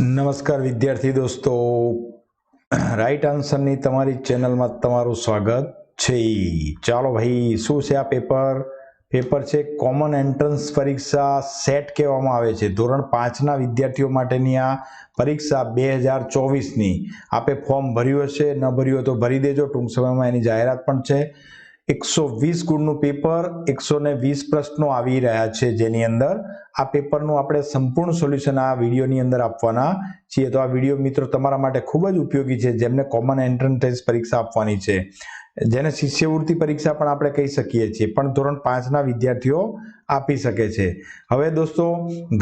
નમસ્કાર વિદ્યાર્થી દોસ્તો. રાઈટ આન્સરની તમારી ચેનલમાં તમારું સ્વાગત છે. ચાલો ભાઈ, શું છે આ પેપર? પેપર છે કોમન એન્ટ્રન્સ પરીક્ષા સેટ કહેવામાં આવે છે. ધોરણ પાંચના વિદ્યાર્થીઓ માટેની આ પરીક્ષા બે હજાર ચોવીસની. આપે ફોર્મ ભર્યું હશે, ન ભર્યું તો ભરી દેજો. ટૂંક સમયમાં એની જાહેરાત પણ છે. એકસો વીસ ગુણનું પેપર, એકસો વીસ પ્રશ્નો આવી રહ્યા છે જેની અંદર આ પેપરનું આપણે સંપૂર્ણ સોલ્યુશન આ વિડીયોની અંદર આપવાના છીએ. તો આ વીડિયો મિત્રો તમારા માટે ખૂબ જ ઉપયોગી છે, જેમને કોમન એન્ટ્રન્સ પરીક્ષા આપવાની છે. જેને શિષ્યવૃત્તિ પરીક્ષા પણ આપણે કહી શકીએ છીએ, પણ ધોરણ પાંચના વિદ્યાર્થીઓ આપી શકે છે. હવે દોસ્તો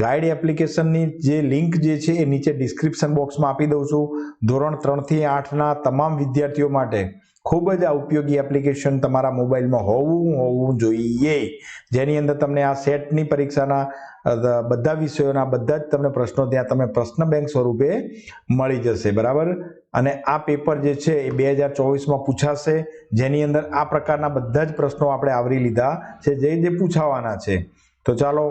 ગાઈડ એપ્લિકેશનની જે લિંક જે છે એ નીચે ડિસ્ક્રિપ્શન બોક્સમાં આપી દઉં છું. ધોરણ ત્રણથી આઠના તમામ વિદ્યાર્થીઓ માટે ખૂબ જ આ ઉપયોગી એપ્લિકેશન તમારા મોબાઈલમાં હોવું હોવું જોઈએ. જેની અંદર તમને આ સેટની પરીક્ષાના બધા વિષયોના બધા જ તમને પ્રશ્નો ત્યાં તમે પ્રશ્ન બેંક સ્વરૂપે મળી જશે, બરાબર? અને આ પેપર જે છે એ બે હજાર ચોવીસમાં પૂછાશે. જેની અંદર આ પ્રકારના બધા જ પ્રશ્નો આપણે આવરી લીધા છે, જે જે પૂછાવાના છે. તો ચાલો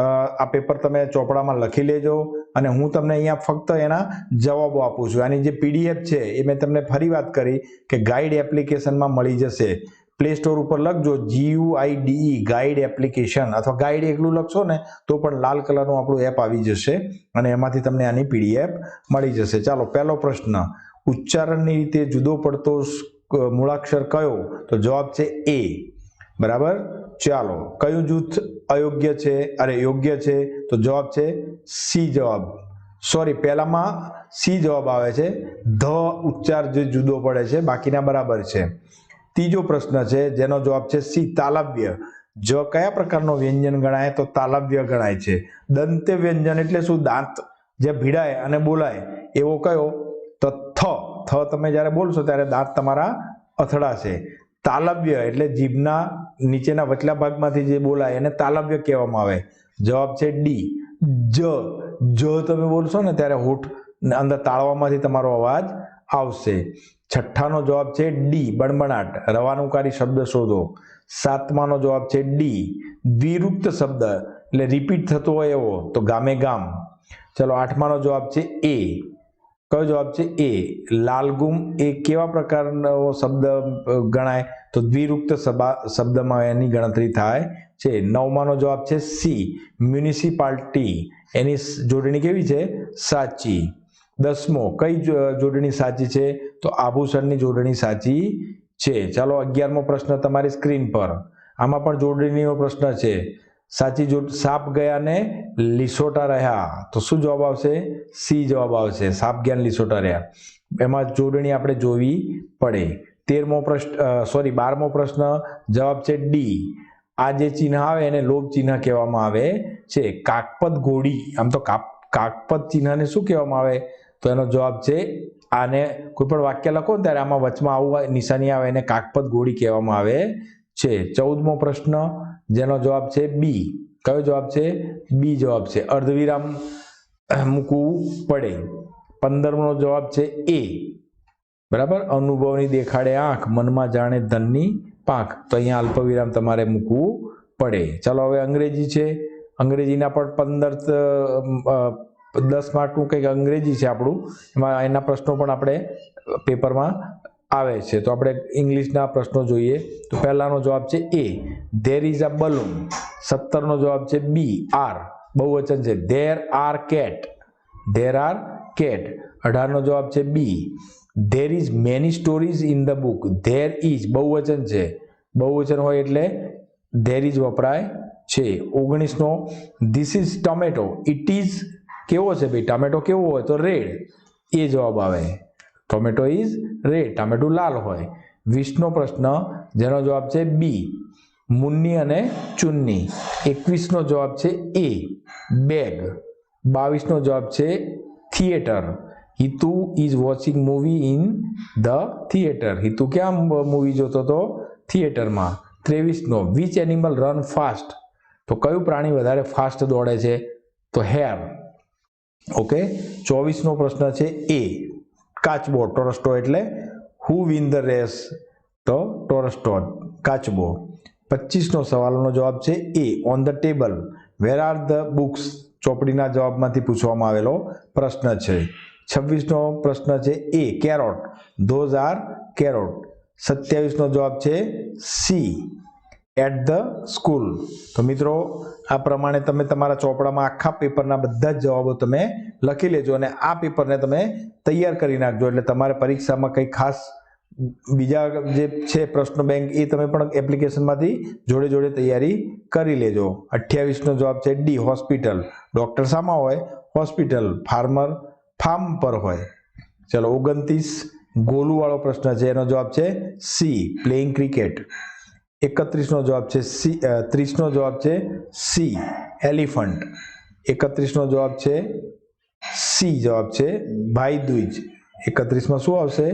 આ પેપર તમે ચોપડામાં લખી લેજો અને હું તમને અહીંયા ફક્ત એના જવાબો આપું છું. આની જે પીડીએફ છે એ મેં તમને ફરી વાત કરી કે ગાઈડ એપ્લિકેશનમાં મળી જશે. પ્લે સ્ટોર ઉપર લખજો G U I D E guide application અથવા ગાઈડ એકલું લખશો ને, તો પણ લાલ કલરનું આપણું એપ આવી જશે અને એમાંથી તમને આની પીડીએફ મળી જશે. ચાલો, પહેલો પ્રશ્ન. ઉચ્ચારણની રીતે જુદો પડતો મૂળાક્ષર કયો? તો જવાબ છે એ બરાબર? ચાલો, કયું જૂથ અયોગ્ય છે? અરે, યોગ્ય છે. તો જવાબ છે સી જવાબ. સોરી પહેલામાં સી જવાબ આવે છે. ધ ઉચ્ચાર જે જુદો પડે છે, બાકીના બરાબર છે. ત્રીજો પ્રશ્ન છે, જેનો જવાબ છે સી, તાલવ્ય. જ કયા પ્રકારનો વ્યંજન ગણાય? તો તાલવ્ય ગણાય છે. દંતે વ્યંજન એટલે શું? દાંત. જે ભીડાય અને બોલાય, એવો કયો? તો થ. થ તમે જ્યારે બોલશો ત્યારે દાંત તમારા અથડાશે તાલવ્ય એટલે જીભના નીચેના વચલા ભાગમાંથી જે બોલાય એને તાલવ્ય કહેવામાં આવે. જવાબ છે ડી. જ. જ તમે બોલશો ને ત્યારે હોઠ અંદર તાળવામાંથી તમારો અવાજ આવશે. છઠ્ઠાનો જવાબ છે ડી બણબણાટ રવાનુકારી શબ્દ શોધો. સાતમાનો જવાબ છે ડી દ્વિરુક્ત શબ્દ. એટલે રિપીટ થતો હોય એવો, તો ગામે ગામ. ચલો, આઠમાનો જવાબ છે એ કયો જવાબ છે એ લાલગુમ એ કેવા પ્રકારનો શબ્દ ગણાય? તો દ્વિરુક્ત શબ્દમાં એની ગણતરી થાય છે. નવમાનો જવાબ છે સી મ્યુનિસિપાલિટી. એની જોડણી કેવી છે? સાચી. દસમો. કઈ જોડણી સાચી છે? તો આભૂષણની જોડણી સાચી છે. ચાલો અગિયારમો પ્રશ્ન તમારી સ્ક્રીન પર. આમાં પણ જોડણીનો પ્રશ્ન છે. સાચી જોડ સાપ ગયા ને લીસોટા રહ્યા. તો શું જવાબ આવશે? સી જવાબ આવશે. સાપ ગયા લીસોટા રહ્યા. એમાં જોડણી આપણે જોવી પડે. તેરમો પ્રશ્ન સોરી, બારમો પ્રશ્ન જવાબ છે ડી. આ જે ચિહ્ન આવે એને લોભ ચિહ્ન કહેવામાં આવે છે. કાકપદ ઘોડી આમ તો કાપ, કાકપદ ચિહ્નને શું કહેવામાં આવે? તો એનો જવાબ છે, આને કોઈ પણ વાક્ય લખો ને ત્યારે આમાં વચમાં આવું નિશાની આવે, એને કાકપદ ગોળી કહેવામાં આવે છે. ચૌદમો પ્રશ્ન, જેનો જવાબ છે બી કયો જવાબ છે? બી જવાબ છે. અર્ધવિરામ મૂકવું પડે. પંદરમો જવાબ છે એ બરાબર? અનુભવની દેખાડે આંખ, મનમાં જાણે ધનની પાંખ. તો અહીંયા અલ્પવિરામ તમારે મૂકવું પડે. ચાલો, હવે અંગ્રેજી છે. અંગ્રેજીના પણ પંદર દસ માર્કનું કંઈક અંગ્રેજી છે આપણું, એમાં એના પ્રશ્નો પણ આપણે પેપરમાં આવે છે. તો આપણે ઇંગ્લિશના પ્રશ્નો જોઈએ. તો પહેલાંનો જવાબ છે A. There is a balloon સત્તરનો જવાબ છે બી આર બહુવચન છે. There are cat there are cat અઢારનો જવાબ છે B there is many stories in the book there is બહુવચન છે. બહુવચન હોય એટલે ધેર ઇઝ વપરાય છે. ઓગણીસનો this is tomato it is કેવો છે ભાઈ? ટામેટો કેવો હોય તો રેડ. એ જવાબ આવે. Tomato is red. ટામેટું લાલ હોય. વીસનો પ્રશ્ન, જેનો જવાબ છે બી. મુન્ની અને ચુન્ની. એકવીસનો જવાબ છે એ. બેગ. બાવીસનો જવાબ છે theatre. Hitu is watching movie in the theatre. Hitu ક્યાં મૂવી જોતો હતો થિયેટરમાં. ત્રેવીસનો. Which animal run fast? તો કયું પ્રાણી વધારે ફાસ્ટ દોડે છે? તો હેર. ઓકે? ચોવીસનો પ્રશ્ન છે એ. કાચબો, ટોરસ્ટો એટલે હુ વિન ધ રેસ તો ટોરસ્ટો કાચબો. પચીસનો સવાલનો જવાબ છે A. On the table where are the books ચોપડીના જવાબમાંથી પૂછવામાં આવેલો પ્રશ્ન છે. છવ્વીસનો પ્રશ્ન છે એ. કેરોટ ધોઝ આર કેરોટ સત્યાવીસનો જવાબ છે સી એટ ધ સ્કૂલ તો મિત્રો, આ પ્રમાણે તમે તમારા ચોપડામાં આખા પેપરના બધા જ જવાબો તમે લખી લેજો અને આ પેપરને તમે તૈયાર કરી નાખજો. એટલે તમારે પરીક્ષામાં કંઈ ખાસ બીજા જે છે પ્રશ્ન બેંક એ તમે પણ એપ્લિકેશનમાંથી જોડે જોડે તૈયારી કરી લેજો. અઠ્યાવીસનો જવાબ છે ડી હોસ્પિટલ ડૉક્ટર શામાં હોય? હોસ્પિટલ ફાર્મર ફાર્મ પર હોય. ચલો, ઓગણત્રીસ ગોલુવાળો પ્રશ્ન છે. એનો જવાબ છે સી પ્લેઇંગ ક્રિકેટ એકત્રીસનો જવાબ છે સી ત્રીસનો જવાબ છે સી, એલિફન્ટ. એકત્રીસનો જવાબ છે સી જવાબ છે ભાઈદ્વિજ. એકત્રીસમાં શું આવશે?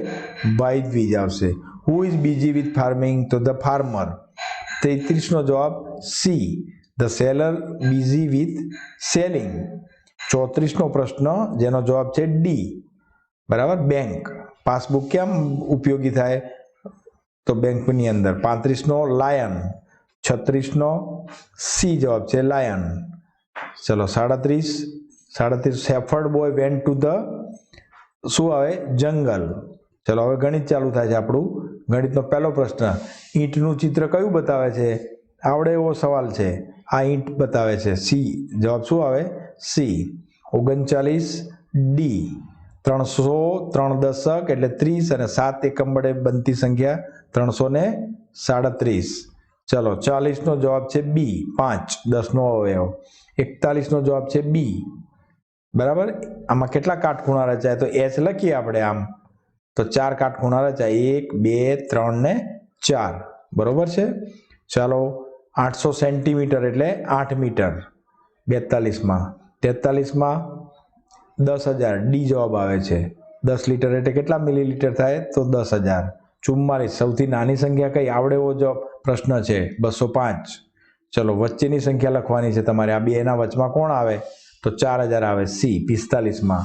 ભાઈ દ્વિજ આવશે. Who is busy with farming તો ધ ફાર્મર તેત્રીસનો જવાબ C the seller busy with selling ચોત્રીસનો પ્રશ્ન, જેનો જવાબ છે ડી. બરાબર? બેંક પાસબુક કેમ ઉપયોગી થાય? તો બેંકની અંદર પાંત્રીસનો લાયન, છત્રીસનો સી જવાબ છે લાયન. ચલો સાડત્રીસ સાડત્રીસ shepherd boy went to the, શું આવે? જંગલ. ચલો હવે ગણિત ચાલુ થાય છે આપણું. ગણિતનો પહેલો પ્રશ્ન, ઈંટનું ચિત્ર કયું બતાવે છે? આવડે એવો સવાલ છે. આ ઈંટ બતાવે છે સી. જવાબ શું આવે? સી. ઓગણચાલીસ ડી. ત્રણસો ત્રણ દશક એટલે ત્રીસ અને સાત એકમ વડે બનતી સંખ્યા ત્રણસો ને સાડત્રીસ. ચલો, ચાલીસનો જવાબ છે બી, પાંચ, દસનો અવયવ. એકતાલીસનો જવાબ છે બી. બરાબર? આમાં કેટલા કાટખૂણા રચાય? તો એચ લખીએ આપણે આમ. તો ચાર કાટખૂણા રચાય. એક, બે, ત્રણ ને ચાર. બરોબર છે? ચાલો, આઠસો સેન્ટીમીટર એટલે આઠ મીટર. બેતાલીસમાં. તેતાલીસમાં દસ હજાર. ડી જવાબ આવે છે. દસ લીટર એટલે કેટલા મિલીલીટર થાય? તો દસ હજાર. ચુમ્માલીસ સૌથી નાની સંખ્યા કઈ? આવડે એવો જવાબ પ્રશ્ન છે. બસો પાંચ. ચલો, વચ્ચેની સંખ્યા લખવાની છે તમારે. આ બેના વચમાં કોણ આવે? તો ચાર હજાર આવે. સી, પિસ્તાલીસમાં.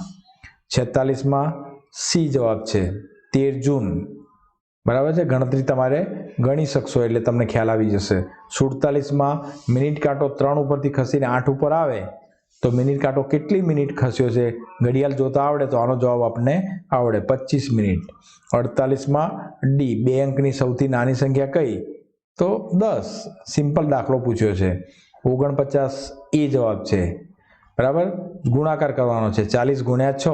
છેતાલીસમાં સી જવાબ છે. તેર જૂન. બરાબર છે? ગણતરી તમારે ગણી શકશો એટલે તમને ખ્યાલ આવી જશે. સુડતાલીસમાં મિનિટ કાંટો ત્રણ ઉપરથી ખસીને આઠ ઉપર આવે. તો મિનિટ કાંટો કેટલી મિનિટ ખસ્યો છે? ઘડિયાળ જોતા આવડે તો આનો જવાબ આપણને આવડે. પચીસ મિનિટ. અડતાલીસમાં ડી બે અંકની સૌથી નાની સંખ્યા કઈ? તો દસ. સિમ્પલ દાખલો પૂછ્યો છે. ઓગણપચાસ એ જવાબ છે. બરાબર? ગુણાકાર કરવાનો છે. ચાલીસ ગુણ્યા છ.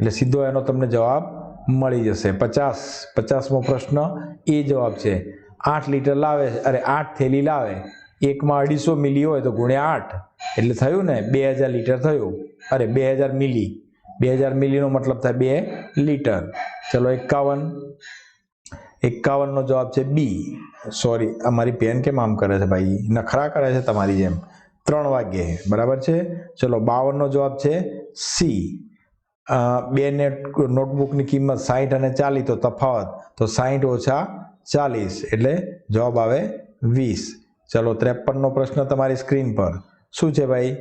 એટલે સીધો એનો તમને જવાબ મળી જશે. પચાસ. પચાસમો પ્રશ્ન એ જવાબ છે. આઠ લીટર લાવે અરે, આઠ થેલી લાવે. એકમાં અઢીસો મિલી હોય તો ગુણ્યા આઠ. એટલે થયું ને, બે હજાર લીટર થયું. અરે, બે હજાર મિલી. બે હજાર મિલીનો મતલબ થાય બે લીટર. ચલો, એકાવન. એકાવનનો જવાબ છે બી. સોરી અમારી મારી પેન કેમ આમ કરે છે ભાઈ? નખરા કરે છે તમારી જેમ. ત્રણ વાગ્યે. બરાબર છે? ચલો, બાવનનો જવાબ છે સી. બે ને નોટબુકની કિંમત સાહીઠ અને ચાલીસ, તો તફાવત. તો સાહીઠ ઓછા ચાલીસ. એટલે જવાબ આવે વીસ. ચલો ત્રેપનનો પ્રશ્ન તમારી સ્ક્રીન પર. શું છે ભાઈ?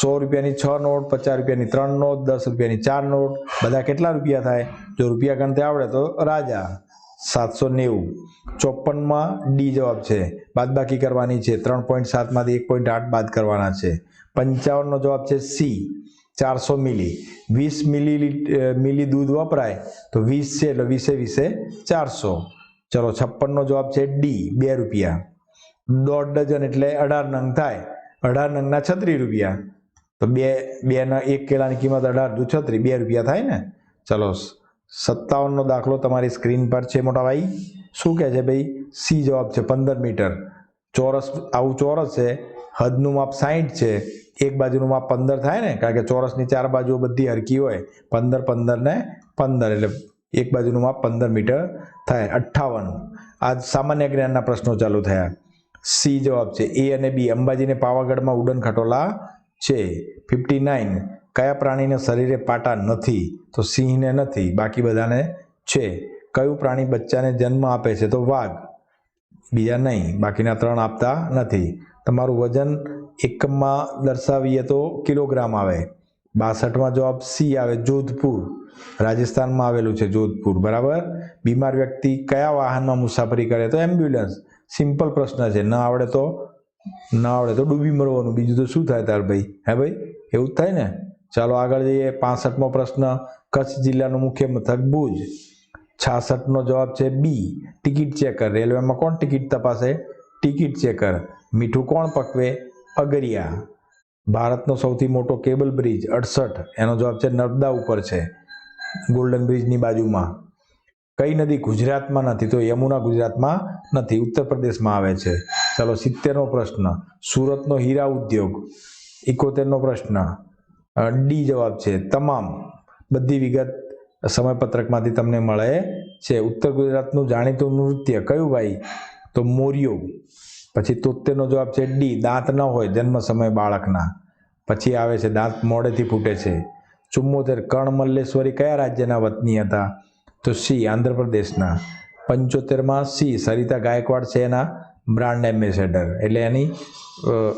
સો રૂપિયાની છ નોટ, પચાસ રૂપિયાની ત્રણ નોટ, દસ રૂપિયાની ચાર નોટ, બધા કેટલા રૂપિયા થાય? જો રૂપિયા ગણતે આવડે તો રાજા, સાતસો નેવું. ચોપનમાં ડી જવાબ છે. બાદબાકી કરવાની છે. ત્રણ પોઈન્ટ સાતમાંથી એક પોઈન્ટ આઠ બાદ કરવાના છે. પંચાવનનો જવાબ છે સી. ચારસો મિલી. વીસ મિલી મિલી દૂધ વપરાય તો વીસ છે એટલે વીસે વીસે ચારસો. ચલો છપ્પનનો જવાબ છે ડી. બે રૂપિયા. દોઢ ડઝન એટલે અઢાર નંગ થાય. અઢાર નંગના છત્રીસ રૂપિયા. તો બે, બેના એક કેળાની કિંમત અઢાર દુ છત્રીસ બે રૂપિયા થાય ને? ચલો સત્તાવનનો દાખલો તમારી સ્ક્રીન પર છે મોટા ભાઈ. શું કહે છે ભાઈ? સી જવાબ છે પંદર મીટર. ચોરસ, આવું ચોરસ છે, હદનું માપ સાહીઠ છે, એક બાજુનું માપ પંદર થાય ને? કારણ કે ચોરસની ચાર બાજુઓ બધી હરકી હોય. પંદર પંદર ને પંદર એટલે એક બાજુનું માપ પંદર મીટર થાય. અઠ્ઠાવન. આ સામાન્ય જ્ઞાનના પ્રશ્નો ચાલુ થયા. સી જવાબ છે. એ અને બી, અંબાજીને પાવાગઢમાં ઉડન ખટોલા છે. ફિફ્ટી નાઇન, કયા પ્રાણીને શરીરે પાટા નથી? તો સિંહને નથી, બાકી બધાને છે. કયું પ્રાણી બચ્ચાને જન્મ આપે છે? તો વાઘ. બીજા નહીં, બાકીના ત્રણ આપતા નથી. તમારું વજન એકમમાં દર્શાવીએ તો કિલોગ્રામ આવે. બાસઠમાં જવાબ સી આવે, જોધપુર. રાજસ્થાનમાં આવેલું છે જોધપુર, બરાબર? બીમાર વ્યક્તિ કયા વાહનમાં મુસાફરી કરે? તો એમ્બ્યુલન્સ. સિમ્પલ પ્રશ્ન છે. ન આવડે તો, ના આવડે તો ડૂબી મરવાનું. બીજું તો શું થાય તાર ભાઈ? હે ભાઈ? એવું જ થાય ને? ચાલો આગળ જઈએ. પાસઠમો પ્રશ્ન. કચ્છ જિલ્લાનું મુખ્ય મથક ભુજ. છાસઠનો જવાબ છે બી. Ticket checker. રેલવેમાં કોણ ટિકિટ તપાસે? Ticket checker. મીઠું કોણ પકવે? અગરિયા. ભારતનો સૌથી મોટો કેબલ બ્રિજ, અડસઠ. એનો જવાબ છે નર્મદા ઉપર છે. ગોલ્ડન બ્રિજની બાજુમાં. કઈ નદી ગુજરાતમાં નથી તો યમુના ગુજરાતમાં નથી, ઉત્તર પ્રદેશમાં આવે છે. ચાલો સિત્તેરનો પ્રશ્ન. સુરતનો હીરા ઉદ્યોગ. ઇકોતેરનો પ્રશ્ન. ડી જવાબ છે, તમામ. બધી વિગત સમયપત્રકમાંથી તમને મળે છે. ઉત્તર ગુજરાતનું જાણીતું નૃત્ય કયું ભાઈ? તો મોરિયો. પછી તોતેરનો જવાબ છે, ડી. દાંત ન હોય, જન્મ સમય બાળકના. પછી આવે છે, દાંત મોડેથી ફૂટે છે. ચુમ્મોતેર. કર્ણ મલ્લેશ્વરી કયા રાજ્યના વતની હતા? તો સી, આંધ્રપ્રદેશના. પંચોતેરમાં સી, સરિતા ગાયકવાડ છે એના બ્રાન્ડ એમ્બેસેડર. એટલે એની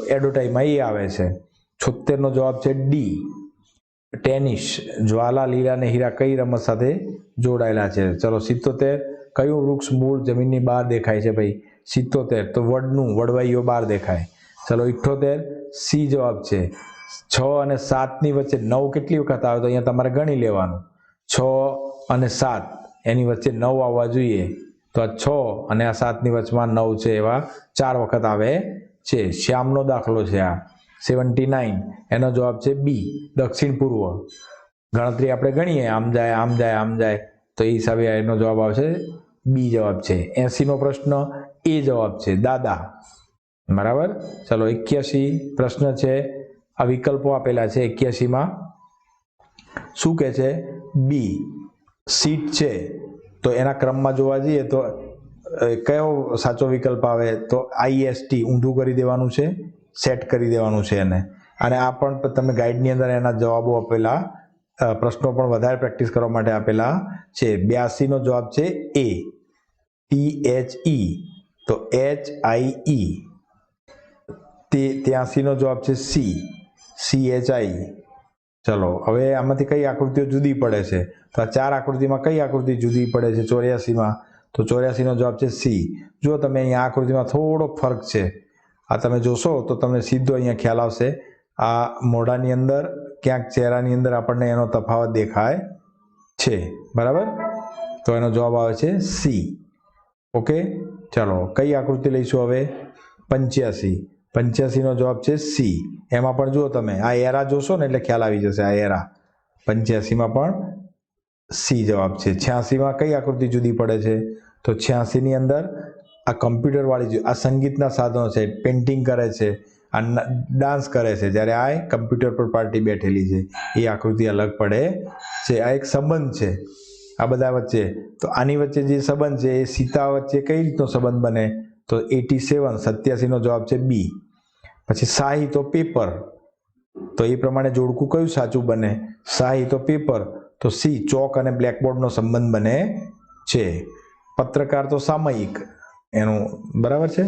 એડવર્ટાઈઝમાં એ આવે છે. છોતેરનો જવાબ છે ડી. ટેનિસ. જ્વાલા, લીલા અને હીરા કઈ રમત સાથે જોડાયેલા છે? ચલો, સિત્તોતેર. કયું વૃક્ષ મૂળ જમીનની બહાર દેખાય છે ભાઈ? સિત્તોતેર. તો વડનું, વડવાઈઓ બહાર દેખાય. ચલો, ઇઠ્ઠોતેર. સી જવાબ છે. છ અને સાતની વચ્ચે નવ કેટલી વખત આવે? તો અહીંયા તમારે ગણી લેવાનું. છ અને સાત. એની વચ્ચે નવ આવવા જોઈએ. તો આ છ અને આ સાતની વચમાં નવ છે એવા ચાર વખત આવે છે. શ્યામનો દાખલો છે આ. Seventy nine. એનો જવાબ છે બી, દક્ષિણ પૂર્વ. ગણતરી આપણે ગણીએ. આમ જાય આમ જાય આમ જાય. તો એ હિસાબે એનો જવાબ આવશે બી જવાબ છે. એસીનો પ્રશ્ન એ જવાબ છે. દાદા. બરાબર? ચલો એક્યાસી પ્રશ્ન છે. આ વિકલ્પો આપેલા છે એક્યાસીમાં શું કહે છે? બી. સીટ છે, તો એના ક્રમમાં જોવા જઈએ તો કયો સાચો વિકલ્પ આવે તો આઈએસટી ઊંધું કરી દેવાનું છે, સેટ કરી દેવાનું છે એને. અને આ પણ તમે ગાઈડની અંદર એના જવાબો આપેલા પ્રશ્નો પણ વધારે પ્રેક્ટિસ કરવા માટે આપેલા છે. બ્યાસીનો જવાબ છે એ. T H E. તો એચ આઈ ઈ. તે, ત્યાસીનો જવાબ છે સી. C H I. ચલો, હવે આમાંથી કઈ આકૃતિઓ જુદી પડે છે? તો આ ચાર આકૃતિમાં કઈ આકૃતિ જુદી પડે છે ચોર્યાસીમાં? તો ચોર્યાસીનો જવાબ છે સી. જો તમે અહીંયા આકૃતિમાં થોડો ફરક છે, આ તમે જોશો તો તમને સીધો અહીંયા ખ્યાલ આવશે. આ મોઢાની અંદર, ક્યાંક ચહેરાની અંદર આપણને એનો તફાવત દેખાય છે. બરાબર? તો એનો જવાબ આવે છે સી. ઓકે ચાલો, કઈ આકૃતિ લઈશું હવે? પંચ્યાસી. પંચ્યાસીનો જવાબ છે સી. એમાં પણ જુઓ તમે, આ એરા જોશો ને એટલે ખ્યાલ આવી જશે, આ એરા. પંચ્યાસીમાં પણ સી જવાબ છે. છ્યાસીમાં કઈ આકૃતિ જુદી પડે છે? તો છ્યાસીની અંદર આ કમ્પ્યુટરવાળી આ સંગીતના સાધનો છે, પેઇન્ટિંગ કરે છે, આ ડાન્સ કરે છે, જ્યારે આ કમ્પ્યુટર પર પાર્ટી બેઠેલી છે. એ આકૃતિ અલગ પડે છે. આ એક સંબંધ છે. આ બધા વચ્ચે. તો આની વચ્ચે જે સંબંધ છે, એ સીતા વચ્ચે કઈ રીતનો સંબંધ બને? તો એટી સેવન, સત્યાસીનો જવાબ છે બી. પછી શાહી તો પેપર. તો એ પ્રમાણે જોડકું કયું સાચું બને? શાહી તો પેપર. તો સી, ચોક અને બ્લેકબોર્ડનો સંબંધ બને છે. પત્રકાર તો સામયિક. એનું બરાબર છે?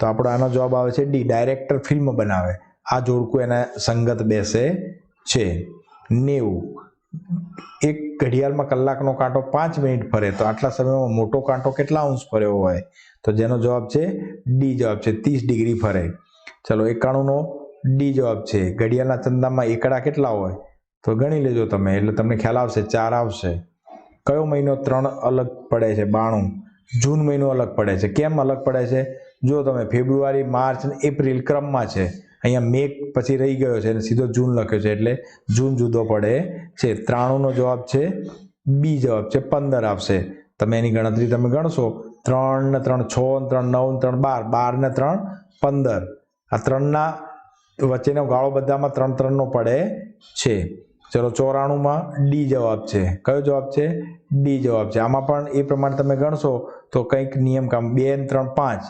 તો આપણો આનો જવાબ આવે છે ડી, ડાયરેક્ટર ફિલ્મ બનાવે. આ જોડકું એના સંગત બેસે છે. નેવું. એક ઘડિયાળમાં કલાકનો કાંટો પાંચ મિનિટ ફરે તો આટલા સમયમાં મોટો કાંટો કેટલા અંશ ફર્યો હોય? તો જેનો જવાબ છે ડી જવાબ છે ત્રીસ ડિગ્રી ફરે. ચલો એકાણુંનો ડી જવાબ છે. ઘડિયાળના ચંદામાં એકડા કેટલા હોય? તો ગણી લેજો તમે, એટલે તમને ખ્યાલ આવશે, ચાર આવશે. કયો મહિનો ત્રણ અલગ પડે છે? બાણું. જૂન મહિનો અલગ પડે છે. કેમ અલગ પડે છે? જો તમે ફેબ્રુઆરી, માર્ચ અને એપ્રિલ ક્રમમાં છે, અહીંયા મે પછી રહી ગયો છે અને સીધો જૂન લખ્યો છે, એટલે જૂન જુદો પડે છે. ત્રાણુંનો જવાબ છે, બી જવાબ છે, પંદર આવશે. તમે એની ગણતરી તમે ગણશો. ત્રણ ને ત્રણ છ ને ત્રણ નવ ને ત્રણ બાર. બાર ને ત્રણ, પંદર. આ ત્રણના વચ્ચેનો ગાળો બધામાં ત્રણ ત્રણનો પડે છે. ચલો ચોરાણુંમાં ડી જવાબ છે. કયો જવાબ છે? ડી જવાબ છે. આમાં પણ એ પ્રમાણે તમે ગણશો તો કંઈક નિયમ કામ બે ને ત્રણ પાંચ.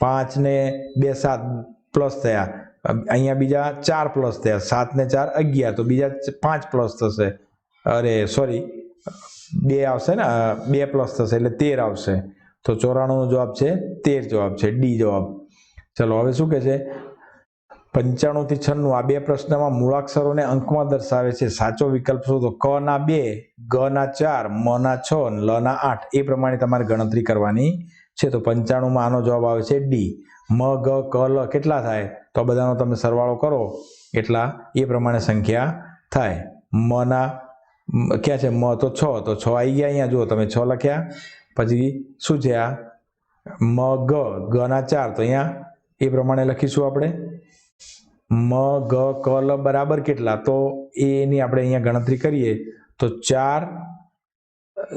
પાંચ ને બે સાત પ્લસ થયા. અહીંયા બીજા ચાર પ્લસ થયા. સાત ને ચાર અગિયાર. તો બીજા પાંચ પ્લસ થશે. અરે, સોરી. બે આવશે ને? બે પ્લસ થશે એટલે તેર આવશે. તો ચોરાણુંનો જવાબ છે. તેર જવાબ છે. ડી જવાબ. ચલો, હવે શું કહે છે? પંચાણું થી છન્નું આ બે પ્રશ્નમાં મૂળાક્ષરોને અંકમાં દર્શાવે છે. સાચો વિકલ્પ શું તો ક ના બે, ગ ના ચાર, મ ના છ લ ના આઠ. એ પ્રમાણે તમારે ગણતરી કરવાની છે. તો પંચાણુંમાં આનો જવાબ આવે છે ડી. મ, ગ, ક, લ કેટલા થાય? તો બધાનો તમે સરવાળો કરો. એટલા એ પ્રમાણે સંખ્યા થાય. મના ક્યાં છે? મ તો છ. તો છ આવી ગયા અહીંયા. જુઓ તમે છ લખ્યા. પછી શું છે આ? મ, ગ ગના ચાર. તો અહીંયા એ પ્રમાણે લખીશું આપણે. મ, ગ, ક, લ બરાબર કેટલા? તો એની આપણે અહીંયા ગણતરી કરીએ તો ચાર,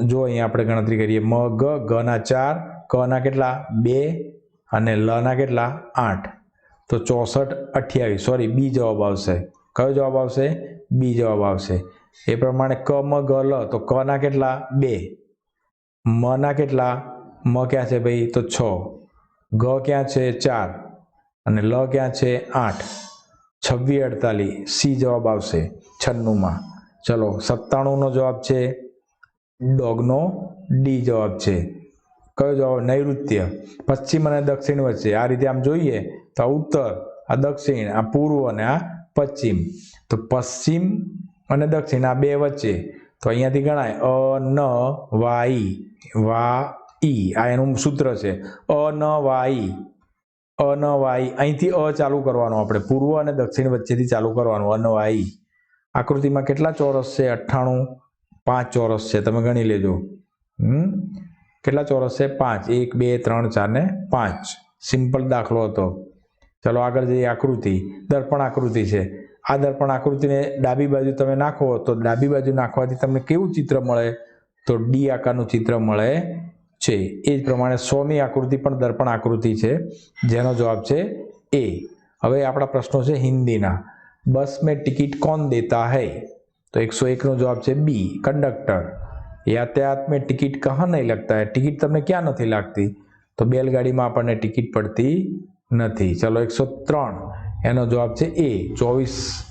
જો અહીંયા આપણે ગણતરી કરીએ, મ, ગ ગ ના ચાર, ક ના કેટલા? બે અને લ ના કેટલા? આઠ. તો ચોસઠ અઠ્યાવીસ. સોરી બી જવાબ આવશે. કયો જવાબ આવશે? બી જવાબ આવશે. એ પ્રમાણે ક, મ, ગ, લ. તો ક ના કેટલા? બે. મ ના કેટલા? મ ક્યાં છે ભાઈ? તો છ. ગ ક્યાં છે? ચાર. અને લ ક્યાં છે? આઠ. છવ્વીસ અડતાલીસ સી જવાબ આવશે છન્નુંમાં. ચલો, સત્તાણુંનો જવાબ છે. ડોગનો ડી જવાબ છે. કયો જવાબ? નૈઋત્ય. પશ્ચિમ અને દક્ષિણ વચ્ચે. આ રીતે આમ જોઈએ તો આ ઉત્તર, આ દક્ષિણ, આ પૂર્વ અને આ પશ્ચિમ. તો પશ્ચિમ અને દક્ષિણ આ બે વચ્ચે. તો અહીંયાથી ગણાય અ, ન વાઈ વા, ઈ. આ એનું સૂત્ર છે. અ, ન વાઈ અ ન અહીંથી અ ચાલુ કરવાનું આપણે. પૂર્વ અને દક્ષિણ વચ્ચેથી ચાલુ કરવાનું. અ ન વાઈ આકૃતિમાં કેટલા ચોરસ છે? અઠ્ઠાણું. પાંચ ચોરસ છે. તમે ગણી લેજો. હમ? કેટલા ચોરસ છે? પાંચ. એક, બે, ત્રણ, ચાર ને પાંચ. સિમ્પલ દાખલો હતો. ચલો આગળ જઈએ આકૃતિ. દર્પણ આકૃતિ છે. આ દર્પણ આકૃતિને ડાબી બાજુ તમે નાખો તો ડાબી બાજુ નાખવાથી તમને કેવું ચિત્ર મળે? તો ડી આકારનું ચિત્ર મળે. છે. એ જ પ્રમાણે સોમી આકૃતિ પણ દર્પણ આકૃતિ છે. જેનો જવાબ છે એ. હવે આપણા પ્રશ્નો છે હિન્દીના. બસ મેં ટિકિટ કોણ દેતા હૈ? તો એકસો એકનો જવાબ છે બી, કંડક્ટર. યાતાયાત મેં ટિકિટ કહા નહીં લગતા હૈ? ટિકિટ તમને ક્યાં નથી લાગતી? તો બેલગાડીમાં આપણને ટિકિટ પડતી નથી. ચલો એકસો ત્રણ. એનો જવાબ છે એ. ચોવીસ.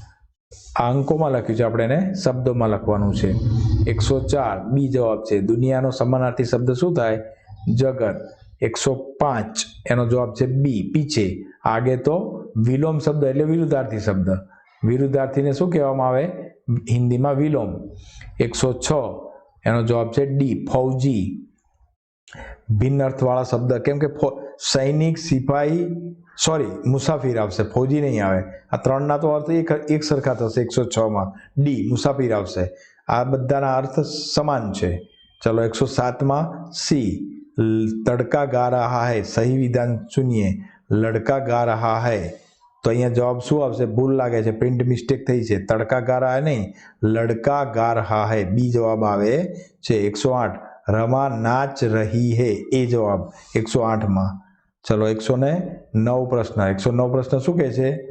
આ અંકોમાં લખ્યું છે, આપણે એને શબ્દોમાં લખવાનું છે. એકસો ચાર, બી જવાબ છે. દુનિયાનો સમાનાર્થી શબ્દ શું થાય? જગત. એકસો પાંચ, એનો જવાબ છે બી, પીછે. આગે તો વિલોમ શબ્દ એટલે વિરુદ્ધાર્થી શબ્દ. વિરુદ્ધાર્થીને શું કહેવામાં આવે? હિન્દીમાં વિલોમ. એકસો છ, એનો જવાબ છે ડી, ફૌજી. ભિન્ન અર્થવાળા શબ્દ. કેમ કે સૈનિક, સિપાહી સોરી મુસાફિર આવશે. ફૌજી નહીં આવે. આ ત્રણના તો અર્થ એક એક સરખા થશે, એકસો છમાં ડી મુસાફિર આવશે. આ બધાના અર્થ સમાન છે. ચલો, એકસો સાતમાં સી તડકા ગા રહા હૈ સહી વિધાન સુનિએ. લડકા ગા રહા હૈ. તો અહીંયા જવાબ શું આવશે? ભૂલ લાગે છે. પ્રિન્ટ મિસ્ટેક થઈ છે. તડકા ગા રહા નહીં. લડકા ગા રહા હૈ. બી જવાબ આવે છે. એકસો આઠ. રમા નાચ રહી હે. એ જવાબ એકસો આઠમાં ચલો એકસો ને નવ પ્રશ્ન. એકસો નવ પ્રશ્ન શું કહે છે?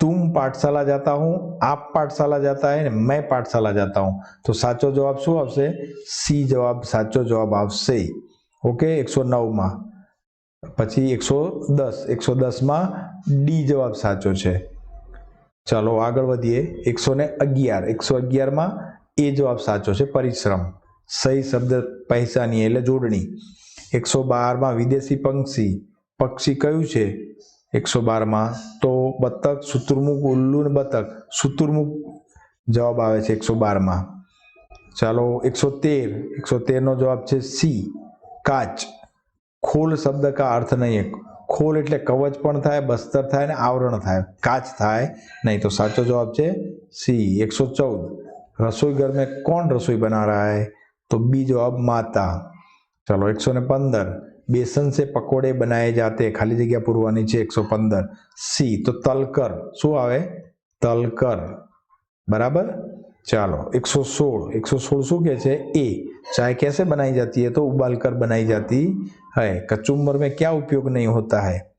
તું પાઠશાલા જતા હું, આપ પાઠશાલા જતા હે ને મેં પાઠશાલા જતા હું. તો સાચો જવાબ શું આવશે? સી જવાબ, સાચો જવાબ આવશે. ઓકે, એકસો નવમાં. પછી એકસો દસ. એકસો દસમાં ડી જવાબ સાચો છે. ચાલો આગળ વધીએ. એકસો ને અગિયાર. એકસો અગિયારમાં એ જવાબ સાચો છે, પરિશ્રમ. સહી શબ્દ પૈસાની એટલે જોડણી. એકસો બારમાં વિદેશી પંક્ષી પક્ષી કયું છે? એકસો બારમાં. તો બતક સુતુર્મુખ ઉલ્લુ ને બતક. સુતુર્મુખ જવાબ આવે છે એકસો બારમાં. ચાલો, એકસો તેર. એકસો તેરનો જવાબ છે સી. કાચ. ખોલ શબ્દ કા અર્થ નહીં એક. ખોલ એટલે કવચ પણ થાય, બસ્તર થાય ને આવરણ થાય. કાચ થાય નહીં તો સાચો જવાબ છે સી. એકસો ચૌદ. રસોઈ ઘરમાં કોણ રસોઈ બના રહા તો બી જવાબ માતા. ચાલો, એકસો ને પંદર. पंदर बेसन से पकोड़े बनाए जाते हैं खाली जगह પૂરવાની છે એકસો પંદર સી તો તલકર શું આવે તલકર બરાબર ચાલો એકસો સોળ એકસો સોળ શું કહે છે એ चाय कैसे बनाई जाती है तो उबाल कर बनाई जाती है कचुम्बर में क्या उपयोग नहीं होता है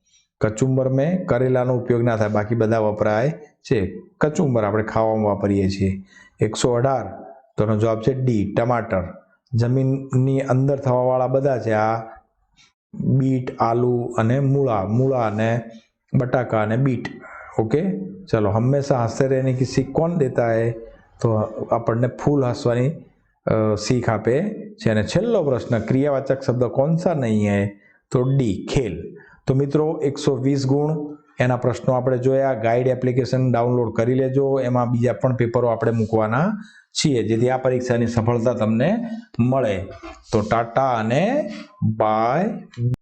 કચુંબર મેં કરેલાનો ઉપયોગ ના થાય બાકી બધા વપરાય છે કચુંબર આપણે ખાવામાં વાપરીએ છીએ એકસો અઢાર તો એનો જવાબ છે ડી ટમાટર જમીનની અંદર થવાવાળા બધા છે આ બીટ, આલુ અને મૂળા મૂળા અને બટાકા અને બીટ. ઓકે? ચલો, હંમેશા હંસતે રહેને કી સીખ કોણ દેતા હે તો આપણને ફૂલ હસવાની સીખ આપે છે. અને છેલ્લો પ્રશ્ન, ક્રિયાવાચક શબ્દ કોણ સા નહીં હે? તો ડી ખેલ. તો મિત્રો, એકસો વીસ ગુણ, એના પ્રશ્નો આપણે જોયા. ગાઈડ એપ્લિકેશન ડાઉનલોડ કરી લેજો. એમાં બીજા પણ પેપરો આપણે મૂકવાના છીએ. જેથી આ પરીક્ષાની સફળતા તમને મળે. તો ટાટા અને બાય.